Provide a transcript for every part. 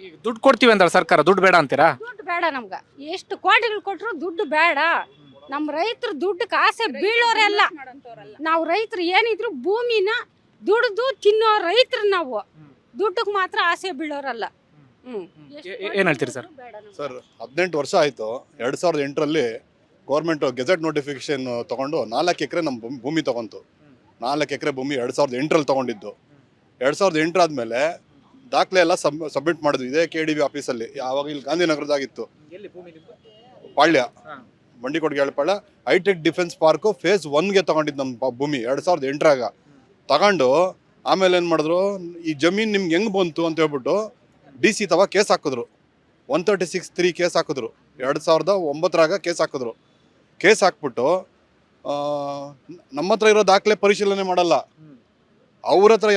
ಈಗ ದುಡ್ಡು ಕೊಡ್ತೀವಿ ಅಂತಾರೆ ಸರ್ಕಾರ ದುಡ್ಡು ಬೇಡ ಅಂತೀರಾ? ದುಡ್ಡು ಬೇಡ ನಮ್ಗ. ಎಷ್ಟು ಕೋಟಿಗಳು ಕೊಟ್ರು ದುಡ್ಡು ಬೇಡ. ನಮ್ಮ ರೈತರು ದುಡ್ಡು ಆಸೆ ಬೀಳೋರೆಲ್ಲ ನಾವು ರೈತರು ಏನಿದ್ರು ಭೂಮಿನ ದುಡ್ದು ತಿನ್ನೋ ರೈತರು ನಾವು. ದುಡ್ಡಕ್ಕೆ ಮಾತ್ರ ಆಸೆ ಬೀಳೋರಲ್ಲ. ಹ್ಮ್. ಏನು ಹೇಳ್ತೀರಿ ಸರ್? ಸರ್ ಹದಿನೆಂಟು ವರ್ಷ ಆಯಿತು. ಎರಡು ಸಾವಿರದ ಎಂಟರಲ್ಲಿ ಗೌರ್ಮೆಂಟ್ ಗೆಜೆಟ್ ನೋಟಿಫಿಕೇಶನ್ ತಗೊಂಡು ನಾಲ್ಕು ಎಕರೆ ನಮ್ಮ ಭೂಮಿ- ಭೂಮಿ ತಗೊಂತು. ನಾಲ್ಕು ಎಕರೆ ಭೂಮಿ ಎರಡು ಸಾವಿರದ ಎಂಟರಲ್ಲಿ ತಗೊಂಡಿದ್ದು. ಎರಡು ಸಾವಿರದ ಎಂಟರಾದ್ಮೇಲೆ ದಾಖಲೆ ಎಲ್ಲ ಸಬ್ ಸಬ್ಮಿಟ್ ಮಾಡಿದ್ವಿ. ಇದೇ ಕೆ ಡಿ ಬಿ ಆಫೀಸಲ್ಲಿ ಯಾವಾಗ ಇಲ್ಲಿ ಗಾಂಧಿನಗರದಾಗಿತ್ತು. ಪಾಳ್ಯ. ಹಾ. Bandikodige Palya. Hi tech defence park phase ಒನ್ಗೆ ತಗೊಂಡಿದ್ದು ನಮ್ಮ ಭೂಮಿ. ಎರಡು ಸಾವಿರದ ಎಂಟರಾಗ ತಗೊಂಡು ಆಮೇಲೆ ಏನು ಮಾಡಿದ್ರು ಈ ಜಮೀನು ನಿಮ್ಗೆ ಹೆಂಗೆ ಬಂತು ಅಂತ ಹೇಳ್ಬಿಟ್ಟು ಡಿ ಸಿ ತವ ಕೇಸ್ ಹಾಕಿದ್ರು. One thirty six three case ಹಾಕಿದ್ರು. ಎರಡು ಸಾವಿರದ ಒಂಬತ್ತರಾಗ ಕೇಸ್ ಹಾಕಿದ್ರು. ಕೇಸ್ ಹಾಕ್ಬಿಟ್ಟು ನಮ್ಮ ಹತ್ರ ಇರೋ ದಾಖಲೆ ಪರಿಶೀಲನೆ ಮಾಡಲ್ಲ. ಅವ್ರ ಹತ್ರ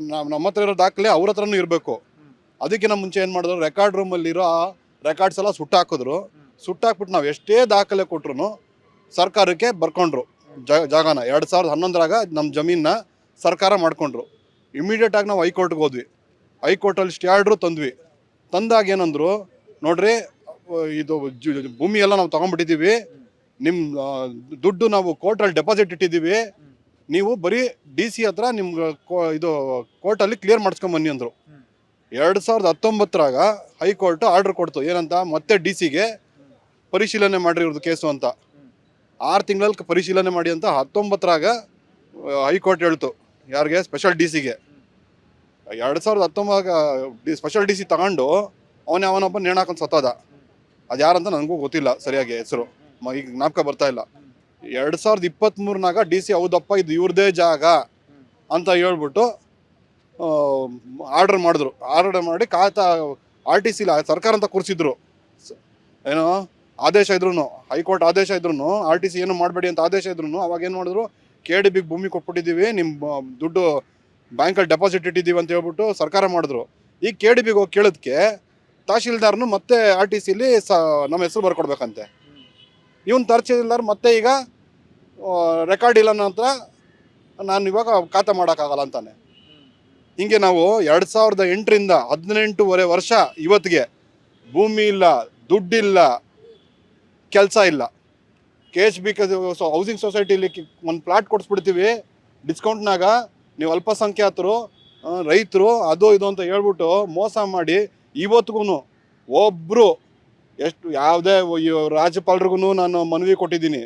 ನಮ್- ನಮ್ಮ ಹತ್ರ ಇರೋ ದಾಖಲೆ ಅವ್ರ ಹತ್ರನೂ ಇರಬೇಕು. ಅದಕ್ಕಿಂತ ಮುಂಚೆ ಏನು ಮಾಡಿದ್ರು? ರೆಕಾರ್ಡ್ ರೂಮಲ್ಲಿರೋ ರೆಕಾರ್ಡ್ಸ್ ಎಲ್ಲ ಸುಟ್ಟಾಕಿದ್ರು. ಹಾಕಿದ್ರು ಸುಟ್ಟು ಹಾಕ್ಬಿಟ್ಟು ನಾವು ಎಷ್ಟೇ ದಾಖಲೆ ಕೊಟ್ರು ಸರ್ಕಾರಕ್ಕೆ ಬರ್ಕೊಂಡ್ರು. ಜಾಗನ. ಎರಡು ಸಾವಿರದ ಹನ್ನೊಂದರಾಗ ನಮ್ಮ ಜಮೀನನ್ನ ಸರ್ಕಾರ ಮಾಡ್ಕೊಂಡ್ರು. ಇಮಿಡಿಯೇಟ್ ಆಗಿ ನಾವು ಹೈಕೋರ್ಟ್ಗೆ ಹೋದ್ವಿ. ಹೈಕೋರ್ಟಲ್ಲಿ ಸ್ಟೇ ಆರ್ಡ್ರು ತಂದ್ವಿ. ತಂದಾಗ ಏನಂದ್ರು, ನೋಡ್ರಿ ಇದು ಭೂಮಿ ಎಲ್ಲ ನಾವು ತಗೊಂಡ್ಬಿಟ್ಟಿದ್ದೀವಿ ನಿಮ್ಮ ದುಡ್ಡು ನಾವು ಕೋರ್ಟಲ್ಲಿ ಡೆಪಾಸಿಟ್ ಇಟ್ಟಿದ್ದೀವಿ ನೀವು ಬರೀ ಡಿ ಸಿ ಹತ್ರ ನಿಮ್ಗೆ ಇದು ಕೋರ್ಟಲ್ಲಿ ಕ್ಲಿಯರ್ ಮಾಡಿಸ್ಕೊಂಬನ್ನಿ ಅಂದರು. ಎರಡು ಸಾವಿರದ ಹತ್ತೊಂಬತ್ತರಾಗ ಹೈಕೋರ್ಟ್ ಆರ್ಡರ್ ಕೊಡ್ತು. ಏನಂತ? ಮತ್ತೆ ಡಿ ಸಿಗೆ ಪರಿಶೀಲನೆ ಮಾಡಿರೋದು ಕೇಸು ಅಂತ. ಆರು ತಿಂಗಳಲ್ಲಿ ಪರಿಶೀಲನೆ ಮಾಡಿ ಅಂತ ಹತ್ತೊಂಬತ್ತರಾಗ ಹೈಕೋರ್ಟ್ ಹೇಳ್ತು. ಯಾರಿಗೆ? ಸ್ಪೆಷಲ್ ಡಿ ಸಿಗೆ. ಎರಡು ಸಾವಿರದ ಹತ್ತೊಂಬತ್ತ ಸ್ಪೆಷಲ್ ಡಿ ಸಿ ತಗೊಂಡು ಅವನೇ ಅವನೊಬ್ಬ ನೇಣಾಕೊಂಡು ಸತ್ತೋದ. ಅದು ಯಾರಂತ ನನಗೂ ಗೊತ್ತಿಲ್ಲ ಸರಿಯಾಗಿ ಹೆಸರು. ಈಗ ಜ್ಞಾಪಕ ಬರ್ತಾ ಇಲ್ಲ. ಎರಡು ಸಾವಿರದ ಇಪ್ಪತ್ತ್ಮೂರನಾಗ ಡಿ ಸಿ ಹೌದಪ್ಪ, ಇದು ಇವ್ರದೇ ಜಾಗ ಅಂತ ಹೇಳ್ಬಿಟ್ಟು ಆರ್ಡರ್ ಮಾಡಿದ್ರು. ಆರ್ಡರ್ ಮಾಡಿ ಖಾತಾ ಆರ್ ಟಿ ಸಿ ಸರ್ಕಾರ ಅಂತ ಕೂರಿಸಿದ್ರು. ಏನು, ಆದೇಶ ಇದ್ರು ಹೈಕೋರ್ಟ್ ಆದೇಶ ಇದ್ರು ಆರ್ ಟಿ ಸಿ ಏನು ಮಾಡಬೇಡಿ ಅಂತ ಆದೇಶ ಇದ್ರು ಅವಾಗ ಏನು ಮಾಡಿದ್ರು, ಕೆ ಡಿ ಬಿಗೆ ಭೂಮಿ ಕೊಟ್ಬಿಟ್ಟಿದ್ದೀವಿ ನಿಮ್ಮ ದುಡ್ಡು ಬ್ಯಾಂಕಲ್ಲಿ ಡೆಪಾಸಿಟ್ ಇಟ್ಟಿದ್ದೀವಿ ಅಂತ ಹೇಳ್ಬಿಟ್ಟು ಸರ್ಕಾರ ಮಾಡಿದ್ರು. ಈಗ ಕೆ ಡಿ ಬಿಗೆ ಹೋಗಿ ಕೇಳೋದಕ್ಕೆ ತಹಶೀಲ್ದಾರ್ನು ಮತ್ತೆ ಆರ್ ಟಿ ಸಿಲಿ ಸ, ನಮ್ಮ ಹೆಸರು ಬರ್ಕೊಡ್ಬೇಕಂತೆ. ಇವನು ತಹಶೀಲ್ದಾರ್ ಮತ್ತೆ ಈಗ ರೆಕಾರ್ಡ್ ಇಲ್ಲ ನಂತರ ನಾನು ಇವಾಗ ಖಾತೆ ಮಾಡೋಕ್ಕಾಗಲ್ಲ ಅಂತಾನೆ. ಹಿಂಗೆ ನಾವು ಎರಡು ಸಾವಿರದ ಎಂಟರಿಂದ ಹದಿನೆಂಟೂವರೆ ವರ್ಷ ಇವತ್ತಿಗೆ ಭೂಮಿ ಇಲ್ಲ, ದುಡ್ಡಿಲ್ಲ, ಕೆಲಸ ಇಲ್ಲ. ಕೆ ಎಚ್ ಬಿ ಹೌಸಿಂಗ್ ಸೊಸೈಟಿಲಿ ಒಂದು ಪ್ಲಾಟ್ ಕೊಡಿಸ್ಬಿಡ್ತೀವಿ. ಡಿಸ್ಕೌಂಟ್ನಾಗ ನೀವು ಅಲ್ಪಸಂಖ್ಯಾತರು ರೈತರು, ಅದು ಇದು ಅಂತ ಹೇಳ್ಬಿಟ್ಟು ಮೋಸ ಮಾಡಿ ಇವತ್ತಿಗೂ ಒಬ್ಬರು ಎಷ್ಟು ಯಾವುದೇ ರಾಜ್ಯಪಾಲರಿಗೂ ನಾನು ಮನವಿ ಕೊಟ್ಟಿದ್ದೀನಿ.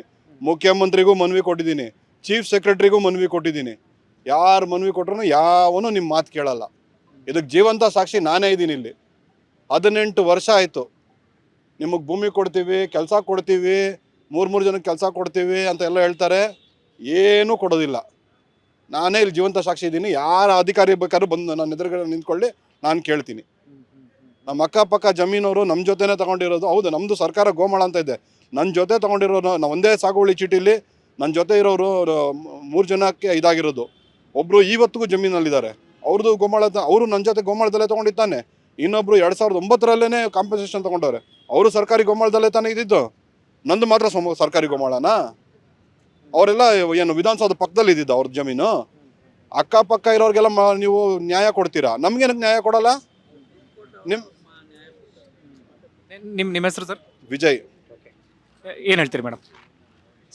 ಮುಖ್ಯಮಂತ್ರಿಗೂ ಮನವಿ ಕೊಟ್ಟಿದ್ದೀನಿ. ಚೀಫ್ ಸೆಕ್ರೆಟ್ರಿಗೂ ಮನವಿ ಕೊಟ್ಟಿದ್ದೀನಿ. ಯಾರು ಮನವಿ ಕೊಟ್ರೂ ಯಾವನು ನಿಮ್ಮ ಮಾತು ಕೇಳಲ್ಲ. ಇದಕ್ಕೆ ಜೀವಂತ ಸಾಕ್ಷಿ ನಾನೇ ಇದ್ದೀನಿ ಇಲ್ಲಿ. ಹದಿನೆಂಟು ವರ್ಷ ಆಯಿತು. ನಿಮಗೆ ಭೂಮಿ ಕೊಡ್ತೀವಿ, ಕೆಲಸ ಕೊಡ್ತೀವಿ, ಮೂರು ಮೂರು ಜನಕ್ಕೆ ಕೆಲಸ ಕೊಡ್ತೀವಿ ಅಂತ ಎಲ್ಲ ಹೇಳ್ತಾರೆ. ಏನೂ ಕೊಡೋದಿಲ್ಲ. ನಾನೇ ಇಲ್ಲಿ ಜೀವಂತ ಸಾಕ್ಷಿ ಇದ್ದೀನಿ. ಯಾರ ಅಧಿಕಾರಿ ಬೇಕಾದ್ರೂ ಬಂದು ನನ್ನ ಎದುರುಗಡೆ ನಿಂತ್ಕೊಳ್ಳಿ, ನಾನು ಕೇಳ್ತೀನಿ. ನಮ್ಮ ಅಕ್ಕಪಕ್ಕ ಜಮೀನವರು ನಮ್ಮ ಜೊತೆನೇ ತಗೊಂಡಿರೋದು. ಹೌದು ನಮ್ಮದು ಸರ್ಕಾರ ಗೋಮಾಳ ಅಂತ ಇದೆ. ನನ್ನ ಜೊತೆ ತಗೊಂಡಿರೋರು ನಾವು ಒಂದೇ ಸಾಗುವಳಿ ಚೀಟಿಲಿ ನನ್ನ ಜೊತೆ ಇರೋರು ಮೂರು ಜನಕ್ಕೆ ಇದಾಗಿರೋದು. ಒಬ್ಬರು ಇವತ್ತಿಗೂ ಜಮೀನಲ್ಲಿದ್ದಾರೆ. ಅವ್ರದ್ದು ಗೋಮಾಳ ಅವರು ನನ್ನ ಜೊತೆ ಗೋಮಾಳದಲ್ಲೇ ತೊಗೊಂಡಿದ್ದಾನೆ. ಇನ್ನೊಬ್ರು ಎರಡು ಸಾವಿರದ ಒಂಬತ್ತರಲ್ಲೇ ಕಾಂಪನ್ಸೇಷನ್ ತೊಗೊಂಡವ್ರೆ. ಅವರು ಸರ್ಕಾರಿ ಗೋಮಾಳದಲ್ಲೇ ತಾನೇ ಇದ್ದಿದ್ದು. ನಂದು ಮಾತ್ರ ಸಮ, ಸರ್ಕಾರಿ ಗೋಮಾಳನ? ಅವರೆಲ್ಲ ಏನು ವಿಧಾನಸೌಧ ಪಕ್ಕದಲ್ಲಿ ಇದ್ದಿದ್ದು ಅವ್ರ ಜಮೀನು? ಅಕ್ಕಪಕ್ಕ ಇರೋರಿಗೆಲ್ಲ ನೀವು ನ್ಯಾಯ ಕೊಡ್ತೀರಾ? ನಮ್ಗೆ ನ್ಯಾಯ ಕೊಡಲ್ಲ? ನಿಮ್ಮ ನಿಮ್ ನಿಮ್ಮ ಹೆಸರು ಸರ್? ವಿಜಯ್. ಏನು ಹೇಳ್ತೀರಿ ಮೇಡಮ್?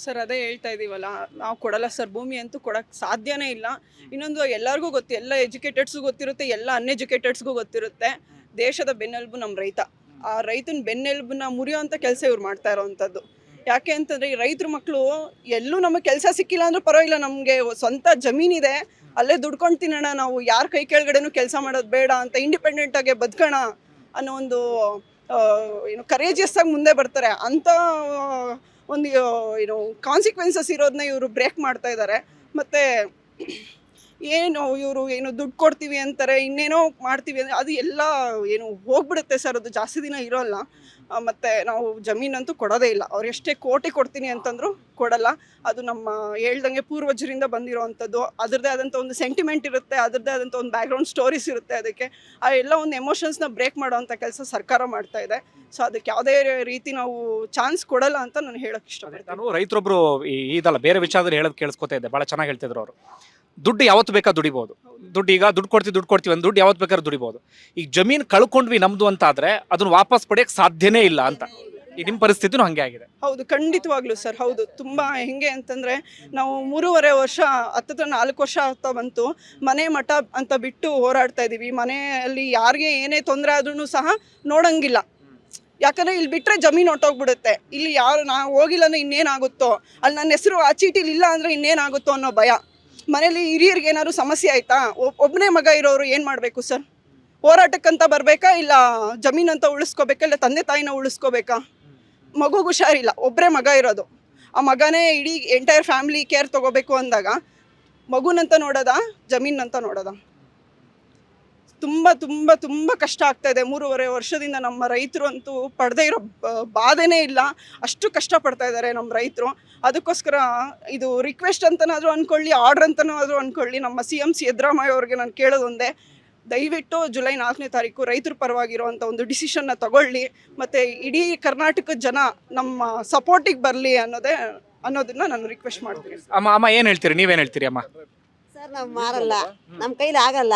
ಸರ್ ಅದೇ ಹೇಳ್ತಾ ಇದ್ದೀವಲ್ಲ ನಾವು ಕೊಡಲ್ಲ ಸರ್ ಭೂಮಿ ಅಂತೂ ಕೊಡಕ್ಕೆ ಸಾಧ್ಯನೇ ಇಲ್ಲ. ಇನ್ನೊಂದು ಎಲ್ಲರಿಗೂ ಗೊತ್ತು ಎಲ್ಲ ಎಜುಕೇಟೆಡ್ಸ್ಗೂ ಗೊತ್ತಿರುತ್ತೆ ಎಲ್ಲ ಅನ್ಎಜುಕೇಟೆಡ್ಸ್ಗೂ ಗೊತ್ತಿರುತ್ತೆ. ದೇಶದ ಬೆನ್ನೆಲುಬು ನಮ್ಮ ರೈತ. ಆ ರೈತನ ಬೆನ್ನೆಲುಬನ್ನ ಮುರಿಯೋಂಥ ಕೆಲಸ ಇವ್ರು ಮಾಡ್ತಾ ಇರೋವಂಥದ್ದು. ಯಾಕೆ ಅಂತಂದರೆ ಈ ರೈತರ ಮಕ್ಕಳು ಎಲ್ಲೂ ನಮಗೆ ಕೆಲಸ ಸಿಕ್ಕಿಲ್ಲ ಅಂದ್ರೆ ಪರವಾಗಿಲ್ಲ ನಮಗೆ ಸ್ವಂತ ಜಮೀನಿದೆ. ಅಲ್ಲೇ ದುಡ್ಕೊಂಡು ತಿನ್ನೋಣ ನಾವು ಯಾರ ಕೈ ಕೆಳಗಡೆನೂ ಕೆಲಸ ಮಾಡೋದು ಬೇಡ ಅಂತ ಇಂಡಿಪೆಂಡೆಂಟಾಗೆ ಬದುಕೋಣ ಅನ್ನೋ ಒಂದು ಏನು ಕರೇಜಿಯಸ್ ಆಗಿ ಮುಂದೆ ಬರ್ತಾರೆ. ಅಂಥ ಒಂದು ಏನು ಕಾನ್ಸಿಕ್ವೆನ್ಸಸ್ ಇರೋದನ್ನ ಇವರು ಬ್ರೇಕ್ ಮಾಡ್ತಾ ಇದ್ದಾರೆ ಮತ್ತು, ಏನು ಇವರು ಏನು ದುಡ್ಡು ಕೊಡ್ತೀವಿ ಅಂತಾರೆ, ಇನ್ನೇನೋ ಮಾಡ್ತೀವಿ ಅಂದರೆ ಅದು ಎಲ್ಲ ಏನು ಹೋಗ್ಬಿಡುತ್ತೆ ಸರ್, ಅದು ಜಾಸ್ತಿ ದಿನ ಇರೋಲ್ಲ. ಮತ್ತೆ ನಾವು ಜಮೀನಂತೂ ಕೊಡೋದೇ ಇಲ್ಲ. ಅವ್ರು ಎಷ್ಟೇ ಕೋಟಿ ಕೊಡ್ತೀನಿ ಅಂತಂದ್ರು ಕೊಡಲ್ಲ. ಅದು ನಮ್ಮ ಹೇಳ್ದಂಗೆ ಪೂರ್ವಜರಿಂದ ಬಂದಿರೋವಂಥದ್ದು. ಅದರದ್ದೇ ಆದಂಥ ಒಂದು ಸೆಂಟಿಮೆಂಟ್ ಇರುತ್ತೆ, ಅದರದ್ದೇ ಆದಂಥ ಒಂದು ಬ್ಯಾಕ್ಗ್ರೌಂಡ್ ಸ್ಟೋರೀಸ್ ಇರುತ್ತೆ ಅದಕ್ಕೆ. ಆ ಎಲ್ಲ ಒಂದು ಎಮೋಷನ್ಸ್ನ ಬ್ರೇಕ್ ಮಾಡೋವಂಥ ಕೆಲಸ ಸರ್ಕಾರ ಮಾಡ್ತಾ ಇದೆ. ಸೊ ಅದಕ್ಕೆ ಯಾವುದೇ ರೀತಿ ನಾವು ಚಾನ್ಸ್ ಕೊಡಲ್ಲ ಅಂತ ನಾನು ಹೇಳೋಕೆ ಇಷ್ಟಪಡ್ತೀನಿ. ನಾನು ರೈತರೊಬ್ರು ಈ- ಇದಲ್ಲ, ಬೇರೆ ವಿಚಾರದಲ್ಲಿ ಹೇಳೋದು ಕೇಳಿಸ್ಕೊತಾ ಇದ್ದೆ. ಭಾಳ ಚೆನ್ನಾಗಿ ಹೇಳ್ತಿದ್ರು ಅವರು. ದುಡ್ಡು ಯಾವತ್ತು ಬೇಕಾ ದುಡಿಬಹುದು ದುಡ್ಡು ಈಗ ದುಡ್ಡು ಕೊಡ್ತೀವಿ ದುಡ್ಡು ಕೊಡ್ತೀವಿ ಅಂತ ದುಡ್ಡು ಯಾವತ್ತು ಬೇಕಾದ್ರೂ ದುಡಿಬಹುದು ಈಗ ಜಮೀನು ಕಳ್ಕೊಂಡ್ವಿ ನಮ್ದು ಅಂತ ಆದ್ರೆ ಅದನ್ನ ವಾಪಸ್ ಪಡೆಯಕ್ ಸಾಧ್ಯನೇ ಇಲ್ಲ ಅಂತ. ಈಗ ನಿಮ್ಮ ಪರಿಸ್ಥಿತಿನೂ ಹಂಗೆ ಆಗಿದೆ. ಹೌದು, ಖಂಡಿತವಾಗ್ಲೂ ಸರ್, ಹೌದು. ತುಂಬಾ ಹೆಂಗೆ ಅಂತಂದ್ರೆ ನಾವು ಮೂರುವರೆ ವರ್ಷ, ಹತ್ತತ್ರ ನಾಲ್ಕು ವರ್ಷ ಆಗ್ತಾ ಬಂತು. ಮನೆ ಮಠ ಅಂತ ಬಿಟ್ಟು ಹೋರಾಡ್ತಾ ಇದೀವಿ. ಮನೆಯಲ್ಲಿ ಯಾರಿಗೆ ಏನೇ ತೊಂದರೆ ಆದ್ರೂ ಸಹ ನೋಡಂಗಿಲ್ಲ. ಯಾಕಂದ್ರೆ ಇಲ್ಲಿ ಬಿಟ್ರೆ ಜಮೀನು ಹೊಟ್ಟೋಗ್ಬಿಡುತ್ತೆ ಇಲ್ಲಿ ಯಾರು ನಾ ಹೋಗಿಲ್ಲ ಅಂದ್ರೆ ಇನ್ನೇನಾಗುತ್ತೋ, ಅಲ್ಲಿ ನನ್ನ ಹೆಸರು ಆ ಚೀಟಿಲಿ ಇಲ್ಲ ಅಂದ್ರೆ ಇನ್ನೇನಾಗುತ್ತೋ ಅನ್ನೋ ಭಯ. ಮನೇಲಿ ಹಿರಿಯರಿಗೆ ಏನಾದ್ರು ಸಮಸ್ಯೆ ಆಯ್ತಾ? ಒಬ್ಬನೇ ಮಗ ಇರೋರು ಏನು ಮಾಡಬೇಕು ಸರ್? ಹೋರಾಟಕ್ಕಂತ ಬರಬೇಕಾ? ಇಲ್ಲ ಜಮೀನಂತ ಉಳಿಸ್ಕೋಬೇಕಾ? ಇಲ್ಲ ತಂದೆ ತಾಯಿನ ಉಳಿಸ್ಕೋಬೇಕಾ? ಮಗುಗೆ ಹುಷಾರಿಲ್ಲ. ಒಬ್ಬರೇ ಮಗ ಇರೋದು. ಆ ಮಗನೇ ಇಡೀ ಎಂಟೈರ್ ಫ್ಯಾಮಿಲಿ ಕೇರ್ ತಗೋಬೇಕು ಅಂದಾಗ ಮಗುನಂತ ನೋಡೋದಾ? ಜಮೀನಂತ ನೋಡೋದ? ತುಂಬ ತುಂಬ ತುಂಬ ಕಷ್ಟ ಆಗ್ತಾ ಇದೆ. ಮೂರುವರೆ ವರ್ಷದಿಂದ ನಮ್ಮ ರೈತರು ಅಂತೂ ಪಡೆದೇ ಇರೋ ಬಾಧೆನೇ ಇಲ್ಲ. ಅಷ್ಟು ಕಷ್ಟ ಪಡ್ತಾ ಇದ್ದಾರೆ ನಮ್ಮ ರೈತರು. ಅದಕ್ಕೋಸ್ಕರ ಇದು ರಿಕ್ವೆಸ್ಟ್ ಅಂತನಾದರೂ ಅಂದ್ಕೊಳ್ಳಿ ಆರ್ಡ್ರ್ ಅಂತನಾದರೂ ಅಂದ್ಕೊಳ್ಳಿ ನಮ್ಮ ಸಿ ಎಂ ಸಿದ್ದರಾಮಯ್ಯ ಅವ್ರಿಗೆ ನಾನು ಕೇಳೋದೊಂದೇ ದಯವಿಟ್ಟು ಜುಲೈ ನಾಲ್ಕನೇ ತಾರೀಕು ರೈತರ ಪರವಾಗಿರುವಂಥ ಒಂದು ಡಿಸಿಷನ್ನ ತಗೊಳ್ಳಿ. ಮತ್ತು ಇಡೀ ಕರ್ನಾಟಕದ ಜನ ನಮ್ಮ ಸಪೋರ್ಟಿಗೆ ಬರಲಿ ಅನ್ನೋದೇ ಅನ್ನೋದನ್ನ ನಾನು ರಿಕ್ವೆಸ್ಟ್ ಮಾಡ್ತೀನಿ. ಅಮ್ಮ ಅಮ್ಮ ಏನು ಹೇಳ್ತೀರಿ? ನೀವೇನು ಹೇಳ್ತೀರಿ ಅಮ್ಮ? ಸರ್ ನಾವು ಮಾರಲ್ಲ. ನಮ್ಮ ಕೈಲಿ ಆಗಲ್ಲ.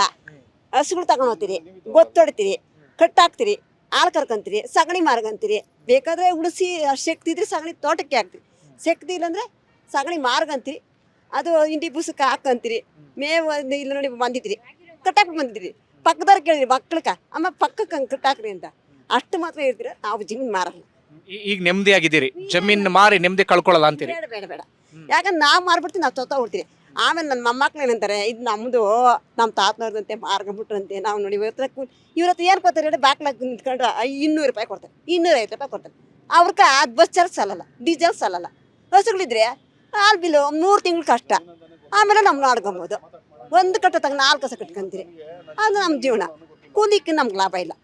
ಹಸುಗಳು ತಗೊಂಡು ಹೋಗ್ತೀರಿ ಗೊತ್ತೊಡ್ತೀರಿ ಕಟ್ಟಾಕ್ತೀರಿ ಹಾಲು ಕರ್ಕೊಂತೀರಿ ಸಗಣಿ ಮಾರ್ಗಂತೀರಿ. ಬೇಕಾದ್ರೆ ಉಳಿಸಿ ಶಕ್ತಿ ಇದ್ರೆ ಸಗಣಿ ತೋಟಕ್ಕೆ ಹಾಕ್ತೀರಿ. ಶಕ್ತಿ ಇಲ್ಲಂದ್ರೆ ಸಗಣಿ ಮಾರ್ಗಂತೀರಿ ಅದು ಇಂಡಿ ಬುಸಕ್ಕೆ ಹಾಕಂತೀರಿ ಮೇವು ಇಲ್ಲ ನೋಡಿ ಬಂದಿದ್ರಿ ಕಟ್ಟಾಕ್ ಬಂದಿದ್ರಿ ಪಕ್ಕದವ್ರು ಕೇಳಿದ್ರಿ ಮಕ್ಳಕ್ಕ ಅಮ್ಮ ಪಕ್ಕಕ್ಕೆ ಹಂಗೆ ಕಟ್ಟಾಕ್ರಿ ಅಂತ. ಅಷ್ಟು ಮಾತ್ರ ಹೇಳ್ತೀರ ನಾವು ಜಮೀನು ಮಾರಲ್ಲ. ಈಗ ನೆಮ್ಮದಿ ಆಗಿದ್ದೀರಿ ಜಮೀನ್ ಮಾರಿ ನೆಮ್ಮದಿ ಕಳ್ಕೊಳ್ಳಲ್ಲ ಅಂತೀರಿ. ಬೇಡ ಬೇಡ ಬೇಡ. ಯಾಕಂದ್ರೆ ನಾವು ಮಾರ್ಬಿಡ್ತೀವಿ ನಾವು ತೊತ್ತ ಹೋಗ್ತೀವಿ ಆಮೇಲೆ ನನ್ನ ಮೊಮ್ಮಕ್ಳು ಏನಂತಾರೆ, ಇದು ನಮ್ಮದು ನಮ್ಮ ತಾತನವ್ರದಂತೆ ಬಿಟ್ರಂತೆ ನಾವು ನೋಡಿ ಇವ್ರ ಹತ್ರ ಇವ್ರ ಏನು ಕೊಡ್ತಾರೆ ಹೇಳಿ ಬಾಕ್ಲಾಗ ನಿಂತ್ಕೊಂಡ್ರೆ ಇನ್ನೂರು ರೂಪಾಯಿ ಕೊಡ್ತಾರೆ ಇನ್ನೂರೈವತ್ತು ರೂಪಾಯಿ ಕೊಡ್ತಾರೆ. ಅವ್ರಕ್ಕ ಅದು ಬಸ್ ಚಾರ್ಜ್ ಸಾಲಲ್ಲ, ಡೀಸೆಲ್ ಸಲ್ಲಲ್ಲ ಹಸುಗಳಿದ್ರೆ ಹಾಲು ಬಿಲ್ಲು ಮೂರು ತಿಂಗಳು ಕಷ್ಟ. ಆಮೇಲೆ ನಮ್ಮ ನಾಡ್ಕೊಬೋದು ಒಂದು ಕಟ್ಟ ತಗ ನಾಲ್ಕು ಕಸ ಕಟ್ಕೊಂತೀರಿ. ಅದು ನಮ್ಮ ಜೀವನ. ಕೂಲಿಕ್ಕೆ ನಮ್ಗೆ ಲಾಭ ಇಲ್ಲ.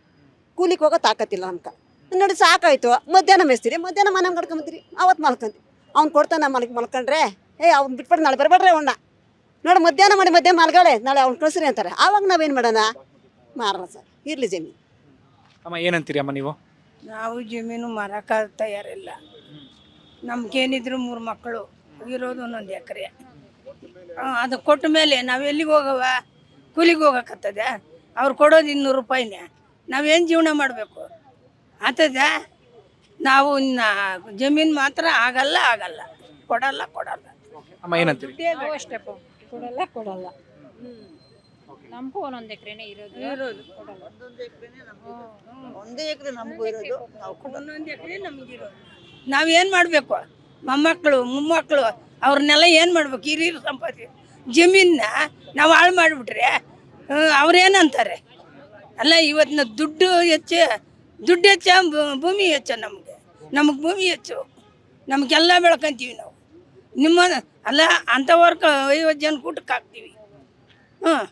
ಕೂಲಿಕ್ಕೆ ಹೋಗೋ ತಾಕತ್ತಿಲ್ಲ ನಮ್ಗೆ ನೋಡಿ ಸಾಕಾಯ್ತು. ಮಧ್ಯಾಹ್ನ ಮೇಸ್ತೀರಿ ಮಧ್ಯಾಹ್ನ ಮನೆ ಕಟ್ಕೊಂಬತ್ತೀರಿ ಅವತ್ತು ಮಲ್ಕೊಂತೀರಿ. ಅವ್ನು ಕೊಡ್ತಾನೆ ಮಲಗಿ ಮಲ್ಕೊಂಡ್ರೆ ಏಯ್ ಅವ್ನು ಬಿಟ್ಬಿಟ್ಟು ನಾಳೆ ಬರಬೇಡ್ರೆ ಅವನ್ನ ನೋಡಿ ಮಧ್ಯಾಹ್ನ ಮಾಡಿ ಮಧ್ಯಾಹ್ನ ಮಲ್ಗಾಳೆ ನಾಳೆ ಅವ್ನು ಕಳಿಸ್ರಿ ಅಂತಾರೆ. ಆವಾಗ ನಾವೇನು ಮಾಡೋಣ? ಮಾರಲ್ಲ ಸರ್ ಇರಲಿ ಜಮೀನು. ಅಮ್ಮ ಏನಂತೀರಿ ಅಮ್ಮ ನೀವು? ನಾವು ಜಮೀನು ಮಾರಕ ತಯಾರಿಲ್ಲ. ನಮ್ಗೇನಿದ್ರು ಮೂರು ಮಕ್ಕಳು ಇರೋದು ಒಂದೊಂದು ಎಕರೆ. ಅದು ಕೊಟ್ಟ ಮೇಲೆ ನಾವು ಎಲ್ಲಿಗೆ ಹೋಗವ ಕೂಲಿಗೆ ಹೋಗಕತ್ತದ ಅವ್ರು ಕೊಡೋದು ಇನ್ನೂರು ರೂಪಾಯಿನೇ. ನಾವೇನು ಜೀವನ ಮಾಡಬೇಕು? ಆತದ ನಾವು ಜಮೀನು ಮಾತ್ರ ಆಗಲ್ಲ ಆಗಲ್ಲ. ಕೊಡಲ್ಲ ಕೊಡಲ್ಲ. ಅಮ್ಮ ಏನಂತೀರಿ? ಅಷ್ಟೇಪ್ಪ ಕೊಡಲ್ಲ ಕೊಡಲ್ಲ. ನಮಗೂ ಒಂದೊಂದು ಎಕರೆನೇ ಇರೋದು. ಕೊಡಲ್ಲ. ಒಂದೇ ಎಕರೆ ನಮಗೂ ಇರೋದು. ನಾವು ಒಂದೊಂದು ಎಕರೆ ನಮಗಿರೋದು ನಾವೇನು ಮಾಡಬೇಕು? ಮೊಮ್ಮಕ್ಕಳು ಮೊಮ್ಮಕ್ಕಳು ಅವ್ರನ್ನೆಲ್ಲ ಏನು ಮಾಡ್ಬೇಕು? ಹಿರಿಯರು ಸಂಪತ್ತಿ ಜಮೀನ್ನ ನಾವು ಹಾಳು ಮಾಡಿಬಿಟ್ರೆ ಅವ್ರೇನಂತಾರೆ? ಅಲ್ಲ ಇವತ್ತಿನ ದುಡ್ಡು ಹೆಚ್ಚು ದುಡ್ಡು ಹೆಚ್ಚ ಭೂಮಿ ಹೆಚ್ಚು ನಮಗೆ. ನಮಗೆ ಭೂಮಿ ಹೆಚ್ಚು. ನಮಗೆಲ್ಲ ಬೆಳ್ಕೊಂತೀವಿ ನಾವು. ನಿಮ್ಮ ಅಲ್ಲ ಅಂಥವ್ರ ಐವತ್ತು ಜನ ಕೂಟಕ್ಕೆ ಹಾಕ್ತೀವಿ ಹಾಂ.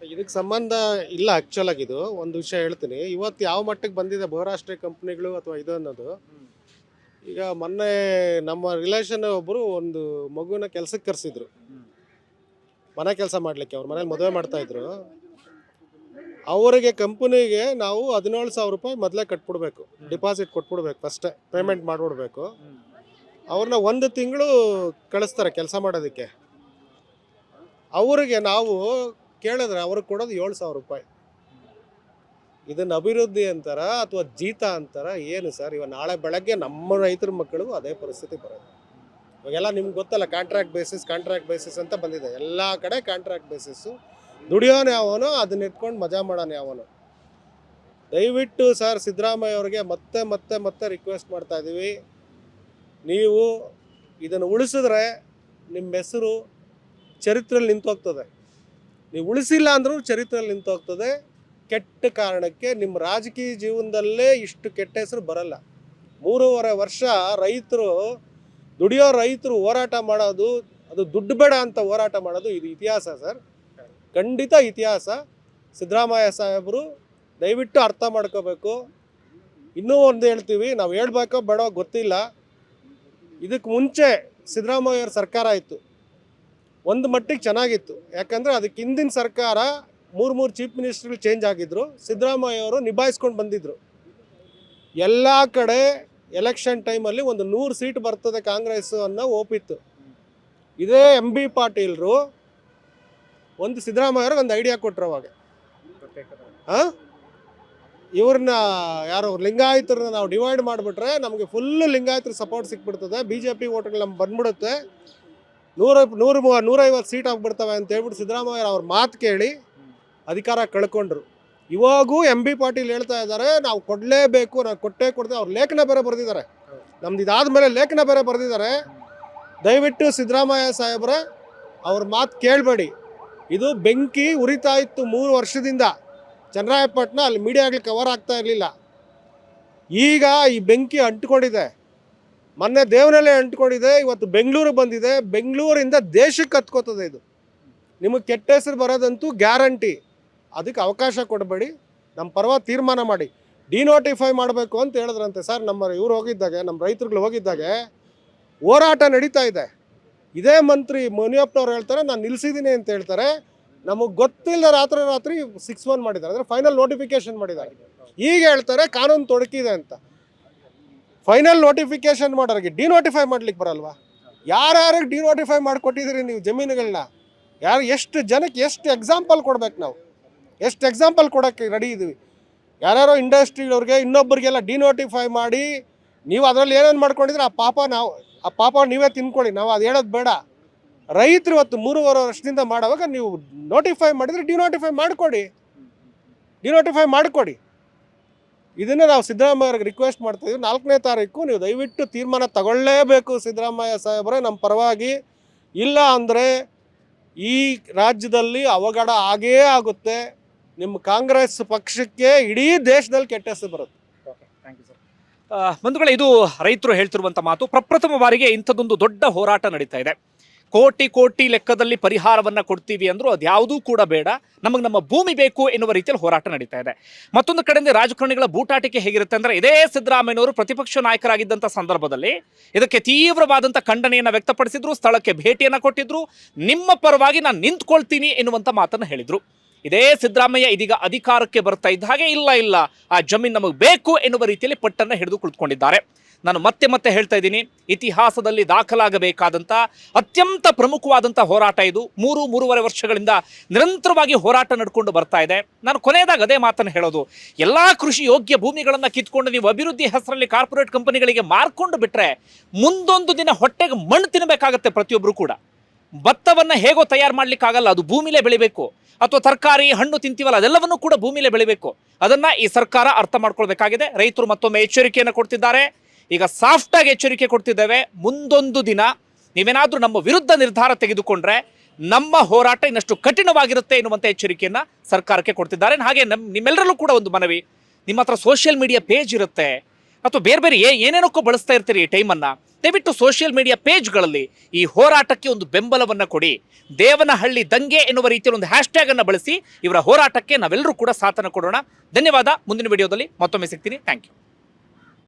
ಇದಕ್ಕೆ ಸಂಬಂಧ ಇಲ್ಲ ಆಕ್ಚುಲ್ ಆಗಿ ಇದು. ಒಂದು ವಿಷಯ ಹೇಳ್ತೀನಿ. ಇವತ್ತು ಯಾವ ಮಟ್ಟಕ್ಕೆ ಬಂದಿದೆ ಬಹುರಾಷ್ಟ್ರೀಯ ಕಂಪ್ನಿಗಳು ಅಥವಾ ಇದು ಅನ್ನೋದು. ಈಗ ಮೊನ್ನೆ ನಮ್ಮ ರಿಲೇಷನ್ ಒಬ್ಬರು ಒಂದು ಮಗುನ ಕೆಲ್ಸಕ್ಕೆ ಕರೆಸಿದ್ರು. ಮನೆ ಕೆಲಸ ಮಾಡ್ಲಿಕ್ಕೆ, ಅವ್ರ ಮನೇಲಿ ಮದುವೆ ಮಾಡ್ತಾ ಇದ್ರು. ಅವರಿಗೆ ಕಂಪನಿಗೆ ನಾವು ಹದಿನೇಳು ಸಾವಿರ ರೂಪಾಯಿ ಮೊದಲೇ ಕಟ್ಬಿಡ್ಬೇಕು. ಡಿಪಾಸಿಟ್ ಕೊಟ್ಬಿಡ್ಬೇಕು ಫಸ್ಟೇ ಪೇಮೆಂಟ್ ಮಾಡಿಬಿಡ್ಬೇಕು. ಅವ್ರನ್ನ ಒಂದು ತಿಂಗಳು ಕಳಿಸ್ತಾರೆ ಕೆಲಸ ಮಾಡೋದಕ್ಕೆ. ಅವರಿಗೆ ನಾವು ಕೇಳಿದ್ರೆ ಅವ್ರಿಗೆ ಕೊಡೋದು ಏಳು ಸಾವಿರ ರೂಪಾಯಿ. ಇದನ್ನ ಅಭಿವೃದ್ಧಿ ಅಂತಾರ ಅಥವಾ ಜೀತ ಅಂತಾರ ಏನು ಸರ್? ಇವಾಗ ನಾಳೆ ಬೆಳಗ್ಗೆ ನಮ್ಮ ರೈತರ ಮಕ್ಕಳಿಗೂ ಅದೇ ಪರಿಸ್ಥಿತಿ ಬರೋದು ಇವಾಗೆಲ್ಲ ನಿಮ್ಗೆ ಗೊತ್ತಲ್ಲ ಕಾಂಟ್ರಾಕ್ಟ್ ಬೇಸಿಸ್ ಕಾಂಟ್ರಾಕ್ಟ್ ಬೇಸಿಸ್ ಅಂತ ಬಂದಿದೆ. ಎಲ್ಲ ಕಡೆ ಕಾಂಟ್ರಾಕ್ಟ್ ಬೇಸಿಸ್ಸು ದುಡಿಯೋನು ಯಾವನೋ ಅದನ್ನ ಇಟ್ಕೊಂಡು ಮಜಾ ಮಾಡೋನು ಯಾವನು ದಯವಿಟ್ಟು ಸರ್ ಸಿದ್ದರಾಮಯ್ಯ ಅವ್ರಿಗೆ ಮತ್ತೆ ಮತ್ತೆ ಮತ್ತೆ ರಿಕ್ವೆಸ್ಟ್ ಮಾಡ್ತಾ ಇದ್ದೀವಿ ನೀವು ಇದನ್ನು ಉಳಿಸಿದ್ರೆ ನಿಮ್ಮ ಹೆಸರು ಚರಿತ್ರೆಯಲ್ಲಿ ನಿಂತೋಗ್ತದೆ. ನೀವು ಉಳಿಸಿಲ್ಲ ಅಂದ್ರೂ ಚರಿತ್ರೆಯಲ್ಲಿ ನಿಂತೋಗ್ತದೆ. ಕೆಟ್ಟ ಕಾರಣಕ್ಕೆ ನಿಮ್ಮ ರಾಜಕೀಯ ಜೀವನದಲ್ಲೇ ಇಷ್ಟು ಕೆಟ್ಟ ಹೆಸರು ಬರಲ್ಲ. ಮೂರುವರೆ ವರ್ಷ ರೈತರು, ದುಡಿಯೋ ರೈತರು ಹೋರಾಟ ಮಾಡೋದು, ಅದು ದುಡ್ಡು ಬೇಡ ಅಂತ ಹೋರಾಟ ಮಾಡೋದು ಇದು ಇತಿಹಾಸ ಸರ್. ಖಂಡಿತ ಇತಿಹಾಸ. ಸಿದ್ದರಾಮಯ್ಯ ಸಾಹೇಬರು ದಯವಿಟ್ಟು ಅರ್ಥ ಮಾಡ್ಕೋಬೇಕು. ಇನ್ನೂ ಒಂದು ಹೇಳ್ತೀವಿ, ನಾವು ಹೇಳ್ಬೇಕೋ ಬೇಡೋ ಗೊತ್ತಿಲ್ಲ. ಇದಕ್ಕೆ ಮುಂಚೆ ಸಿದ್ದರಾಮಯ್ಯವ್ರ ಸರ್ಕಾರ ಇತ್ತು. ಒಂದು ಮಟ್ಟಿಗೆ ಚೆನ್ನಾಗಿತ್ತು. ಯಾಕಂದರೆ ಅದಕ್ಕೆ ಹಿಂದಿನ ಸರ್ಕಾರ ಮೂರು ಮೂರು ಚೀಫ್ ಮಿನಿಸ್ಟರ್ಗಳು ಚೇಂಜ್ ಆಗಿದ್ರು. ಸಿದ್ದರಾಮಯ್ಯ ಅವರು ನಿಭಾಯಿಸ್ಕೊಂಡು ಬಂದಿದ್ರು. ಎಲ್ಲ ಕಡೆ ಎಲೆಕ್ಷನ್ ಟೈಮಲ್ಲಿ ಒಂದು ನೂರು ಸೀಟ್ ಬರ್ತದೆ ಕಾಂಗ್ರೆಸ್ ಅನ್ನೋ ಓಪಿತ್ತು ಇದೇ ಎಂ ಬಿ ಪಾಟೀಲ್ರು ಒಂದು ಸಿದ್ದರಾಮಯ್ಯ ಅವ್ರಿಗೆ ಒಂದು ಐಡಿಯಾ ಕೊಟ್ಟರು ಅವಾಗ. ಹಾಂ ಇವ್ರನ್ನ ಯಾರು ಲಿಂಗಾಯತರನ್ನ ನಾವು ಡಿವೈಡ್ ಮಾಡಿಬಿಟ್ರೆ ನಮಗೆ ಫುಲ್ಲು ಲಿಂಗಾಯತರ ಸಪೋರ್ಟ್ ಸಿಕ್ಬಿಡ್ತದೆ. ಬಿ ಜೆ ಪಿ ಓಟ್ಗಳು ನಮ್ಗೆ ಬಂದ್ಬಿಡುತ್ತೆ. ನೂರ ನೂರು ಮೂವ ನೂರೈವತ್ತು ಸೀಟ್ ಆಗ್ಬಿಡ್ತವೆ ಅಂತ ಹೇಳ್ಬಿಟ್ಟು ಸಿದ್ದರಾಮಯ್ಯ ಅವ್ರ ಮಾತು ಕೇಳಿ ಅಧಿಕಾರ ಕಳ್ಕೊಂಡ್ರು. ಇವಾಗೂ ಎಂ ಬಿ ಪಾಟೀಲ್ ಹೇಳ್ತಾ ಇದ್ದಾರೆ, ನಾವು ಕೊಡಲೇಬೇಕು, ನಾವು ಕೊಟ್ಟೇ ಕೊಡ್ತೇವೆ, ಅವ್ರು ಲೇಖನ ಬೇರೆ ಬರೆದಿದ್ದಾರೆ. ನಮ್ದು ಇದಾದ್ಮೇಲೆ ಲೇಖನ ಬೇರೆ ಬರೆದಿದ್ದಾರೆ. ದಯವಿಟ್ಟು ಸಿದ್ದರಾಮಯ್ಯ ಸಾಹೇಬ್ರೆ, ಅವ್ರ ಮಾತು ಕೇಳಬೇಡಿ. ಇದು ಬೆಂಕಿ ಉರಿತಾ ಇತ್ತು ಮೂರು ವರ್ಷದಿಂದ. ಚನ್ನರಾಯಪಟ್ಟಣ ಅಲ್ಲಿ ಮೀಡಿಯಾಗಳು ಕವರ್ ಆಗ್ತಾ ಇರಲಿಲ್ಲ. ಈಗ ಈ ಬೆಂಕಿ ಅಂಟ್ಕೊಂಡಿದೆ. ಮೊನ್ನೆ ದೇವನಲ್ಲೇ ಅಂಟ್ಕೊಂಡಿದೆ, ಇವತ್ತು ಬೆಂಗಳೂರು ಬಂದಿದೆ. ಬೆಂಗಳೂರಿಂದ ದೇಶಕ್ಕೆ ಹತ್ಕೋತದೆ ಇದು. ನಿಮಗೆ ಕೆಟ್ಟ ಹೆಸರು ಬರೋದಂತೂ ಗ್ಯಾರಂಟಿ. ಅದಕ್ಕೆ ಅವಕಾಶ ಕೊಡಬೇಡಿ. ನಮ್ಮ ಪರವಾಗಿ ತೀರ್ಮಾನ ಮಾಡಿ. ಡಿನೋಟಿಫೈ ಮಾಡಬೇಕು ಅಂತ ಹೇಳಿದ್ರಂತೆ ಸರ್. ನಮ್ಮ ಇವ್ರು ಹೋಗಿದ್ದಾಗೆ, ನಮ್ಮ ರೈತರುಗಳು ಹೋಗಿದ್ದಾಗೆ ಹೋರಾಟ ನಡೀತಾ ಇದೆ. ಇದೇ ಮಂತ್ರಿ ಮುನಿಯಪ್ಪನವ್ರು ಹೇಳ್ತಾರೆ, ನಾನು ನಿಲ್ಲಿಸಿದ್ದೀನಿ ಅಂತ ಹೇಳ್ತಾರೆ. ನಮಗೆ ಗೊತ್ತಿಲ್ಲ ರಾತ್ರಿ ರಾತ್ರಿ ಸಿಕ್ಸ್ ಒನ್ ಮಾಡಿದ್ದಾರೆ. ಅಂದರೆ ಫೈನಲ್ ನೋಟಿಫಿಕೇಶನ್ ಮಾಡಿದ್ದಾರೆ. ಈಗ ಹೇಳ್ತಾರೆ ಕಾನೂನು ತೊಡಕಿದೆ ಅಂತ. ಫೈನಲ್ ನೋಟಿಫಿಕೇಶನ್ ಮಾಡೋರಿಗೆ ಡಿನೋಟಿಫೈ ಮಾಡ್ಲಿಕ್ಕೆ ಬರಲ್ವಾ? ಯಾರ್ಯಾರಿಗೆ ಡಿನೋಟಿಫೈ ಮಾಡಿಕೊಟ್ಟಿದ್ದೀರಿ ನೀವು ಜಮೀನುಗಳನ್ನ ಯಾರು ಎಷ್ಟು ಜನಕ್ಕೆ ಎಷ್ಟು ಎಕ್ಸಾಂಪಲ್ ಕೊಡ್ಬೇಕು ನಾವು? ಎಷ್ಟು ಎಕ್ಸಾಂಪಲ್ ಕೊಡೋಕ್ಕೆ ರೆಡಿ ಇದ್ದೀವಿ ಯಾರ್ಯಾರೋ ಇಂಡಸ್ಟ್ರಿಯವ್ರಿಗೆ ಇನ್ನೊಬ್ಬರಿಗೆಲ್ಲ ಡಿನೋಟಿಫೈ ಮಾಡಿ, ನೀವು ಅದರಲ್ಲಿ ಏನೇನು ಮಾಡ್ಕೊಂಡಿದ್ರೆ ಆ ಪಾಪ ನಾವು, ಆ ಪಾಪ ನೀವೇ ತಿನ್ಕೊಳ್ಳಿ, ನಾವು ಅದು ಹೇಳೋದು ಬೇಡ. ರೈತರು ಇವತ್ತು ಮೂರುವರೆ ವರ್ಷದಿಂದ ಮಾಡುವಾಗ ನೀವು ನೋಟಿಫೈ ಮಾಡಿದರೆ ಡಿನೋಟಿಫೈ ಮಾಡಿಕೊಡಿ. ಡಿನೋಟಿಫೈ ಮಾಡಿಕೊಡಿ. ಇದನ್ನು ನಾವು ಸಿದ್ದರಾಮಯ್ಯವ್ರಿಗೆ ರಿಕ್ವೆಸ್ಟ್ ಮಾಡ್ತಾ ಇದೀವಿ ನಾಲ್ಕನೇ ತಾರೀಕು ನೀವು ದಯವಿಟ್ಟು ತೀರ್ಮಾನ ತಗೊಳ್ಳೇಬೇಕು ಸಿದ್ದರಾಮಯ್ಯ ಸಾಹೇಬರೇ. ನಮ್ಮ ಪರವಾಗಿ ಇಲ್ಲ ಅಂದರೆ ಈ ರಾಜ್ಯದಲ್ಲಿ ಅವಘಡ ಆಗೇ ಆಗುತ್ತೆ. ನಿಮ್ಮ ಕಾಂಗ್ರೆಸ್ ಪಕ್ಷಕ್ಕೆ ಇಡೀ ದೇಶದಲ್ಲಿ ಕೆಟ್ಟ ಹೆಸರು ಬರುತ್ತೆ. ಬಂಧುಗಳೇ, ಇದು ರೈತರು ಹೇಳ್ತಿರುವಂಥ ಮಾತು. ಪ್ರಪ್ರಥಮ ಬಾರಿಗೆ ಇಂಥದ್ದೊಂದು ದೊಡ್ಡ ಹೋರಾಟ ನಡೀತಾ ಇದೆ. ಕೋಟಿ ಕೋಟಿ ಲೆಕ್ಕದಲ್ಲಿ ಪರಿಹಾರವನ್ನ ಕೊಡ್ತೀವಿ ಅಂದ್ರು ಅದ್ಯಾವುದೂ ಕೂಡ ಬೇಡ. ನಮಗೆ ನಮ್ಮ ಭೂಮಿ ಬೇಕು ಎನ್ನುವ ರೀತಿಯಲ್ಲಿ ಹೋರಾಟ ನಡೀತಾ ಇದೆ. ಮತ್ತೊಂದು ಕಡೆಯಿಂದ ರಾಜಕಾರಣಿಗಳ ಬೂಟಾಟಿಕೆ ಹೇಗಿರುತ್ತೆ ಅಂದ್ರೆ ಇದೇ ಸಿದ್ದರಾಮಯ್ಯನವರು ಪ್ರತಿಪಕ್ಷ ನಾಯಕರಾಗಿದ್ದಂಥ ಸಂದರ್ಭದಲ್ಲಿ ಇದಕ್ಕೆ ತೀವ್ರವಾದಂಥ ಖಂಡನೆಯನ್ನು ವ್ಯಕ್ತಪಡಿಸಿದ್ರು, ಸ್ಥಳಕ್ಕೆ ಭೇಟಿಯನ್ನ ಕೊಟ್ಟಿದ್ರು. ನಿಮ್ಮ ಪರವಾಗಿ ನಾನು ನಿಂತ್ಕೊಳ್ತೀನಿ ಎನ್ನುವಂಥ ಮಾತನ್ನ ಹೇಳಿದರು. ಇದೇ ಸಿದ್ದರಾಮಯ್ಯ ಇದೀಗ ಅಧಿಕಾರಕ್ಕೆ ಬರ್ತಾ ಇದ್ದ ಹಾಗೆ ಇಲ್ಲ ಇಲ್ಲ. ಆ ಜಮೀನು ನಮಗೆ ಬೇಕು ಎನ್ನುವ ರೀತಿಯಲ್ಲಿ ಪಟ್ಟನ್ನು ಹಿಡಿದು ಕುಳಿತುಕೊಂಡಿದ್ದಾರೆ. ನಾನು ಮತ್ತೆ ಮತ್ತೆ ಹೇಳ್ತಾ ಇದ್ದೀನಿ, ಇತಿಹಾಸದಲ್ಲಿ ದಾಖಲಾಗಬೇಕಾದಂಥ ಅತ್ಯಂತ ಪ್ರಮುಖವಾದಂಥ ಹೋರಾಟ ಇದು. ಮೂರು, ಮೂರುವರೆ ವರ್ಷಗಳಿಂದ ನಿರಂತರವಾಗಿ ಹೋರಾಟ ನಡ್ಕೊಂಡು ಬರ್ತಾ ಇದೆ. ನಾನು ಕೊನೆಯದಾಗ ಅದೇ ಮಾತನ್ನು ಹೇಳೋದು. ಎಲ್ಲ ಕೃಷಿ ಯೋಗ್ಯ ಭೂಮಿಗಳನ್ನು ಕಿತ್ಕೊಂಡು ನೀವು ಅಭಿವೃದ್ಧಿ ಹೆಸರಲ್ಲಿ ಕಾರ್ಪೊರೇಟ್ ಕಂಪನಿಗಳಿಗೆ ಮಾರ್ಕೊಂಡು ಬಿಟ್ಟರೆ ಮುಂದೊಂದು ದಿನ ಹೊಟ್ಟೆಗೆ ಮಣ್ಣು ತಿನ್ನಬೇಕಾಗತ್ತೆ ಪ್ರತಿಯೊಬ್ಬರು ಕೂಡ. ಭತ್ತವನ್ನು ಹೇಗೋ ತಯಾರು ಮಾಡಲಿಕ್ಕಾಗಲ್ಲ, ಅದು ಭೂಮಿಲೇ ಬೆಳಿಬೇಕು. ಅಥವಾ ತರಕಾರಿ, ಹಣ್ಣು ತಿಂತೀವಲ್ಲ, ಅದೆಲ್ಲವನ್ನೂ ಕೂಡ ಭೂಮಿಲೇ ಬೆಳಿಬೇಕು. ಅದನ್ನು ಈ ಸರ್ಕಾರ ಅರ್ಥ ಮಾಡ್ಕೊಳ್ಬೇಕಾಗಿದೆ. ರೈತರು ಮತ್ತೊಮ್ಮೆ ಎಚ್ಚರಿಕೆಯನ್ನು ಕೊಡ್ತಿದ್ದಾರೆ. ಈಗ ಸಾಫ್ಟಾಗಿ ಎಚ್ಚರಿಕೆ ಕೊಡ್ತಿದ್ದೇವೆ. ಮುಂದೊಂದು ದಿನ ನೀವೇನಾದರೂ ನಮ್ಮ ವಿರುದ್ಧ ನಿರ್ಧಾರ ತೆಗೆದುಕೊಂಡ್ರೆ ನಮ್ಮ ಹೋರಾಟ ಇನ್ನಷ್ಟು ಕಠಿಣವಾಗಿರುತ್ತೆ ಎನ್ನುವಂಥ ಎಚ್ಚರಿಕೆಯನ್ನು ಸರ್ಕಾರಕ್ಕೆ ಕೊಡ್ತಿದ್ದಾರೆ. ಹಾಗೆ ನಮ್ಮ ನಿಮ್ಮೆಲ್ಲರಲ್ಲೂ ಕೂಡ ಒಂದು ಮನವಿ. ನಿಮ್ಮ ಹತ್ರ ಸೋಷಿಯಲ್ ಮೀಡಿಯಾ ಪೇಜ್ ಇರುತ್ತೆ. ಅಥವಾ ಬೇರೆ ಬೇರೆ ಏನೇನಕ್ಕೂ ಬಳಸ್ತಾ ಇರ್ತೀರಿ ಈ ಟೈಮನ್ನು ದಯವಿಟ್ಟು ಸೋಷಿಯಲ್ ಮೀಡಿಯಾ ಪೇಜ್ಗಳಲ್ಲಿ ಈ ಹೋರಾಟಕ್ಕೆ ಒಂದು ಬೆಂಬಲವನ್ನು ಕೊಡಿ. ದೇವನಹಳ್ಳಿ ದಂಗೆ ಎನ್ನುವ ರೀತಿಯಲ್ಲಿ ಒಂದು ಹ್ಯಾಶ್ ಟ್ಯಾಗ್ ಅನ್ನ ಬಳಸಿ ಇವರ ಹೋರಾಟಕ್ಕೆ ನಾವೆಲ್ಲರೂ ಕೂಡ ಸಾಥನ ಕೊಡೋಣ. ಧನ್ಯವಾದ. ಮುಂದಿನ ವಿಡಿಯೋದಲ್ಲಿ ಮತ್ತೊಮ್ಮೆ ಸಿಗ್ತೀನಿ. Thank you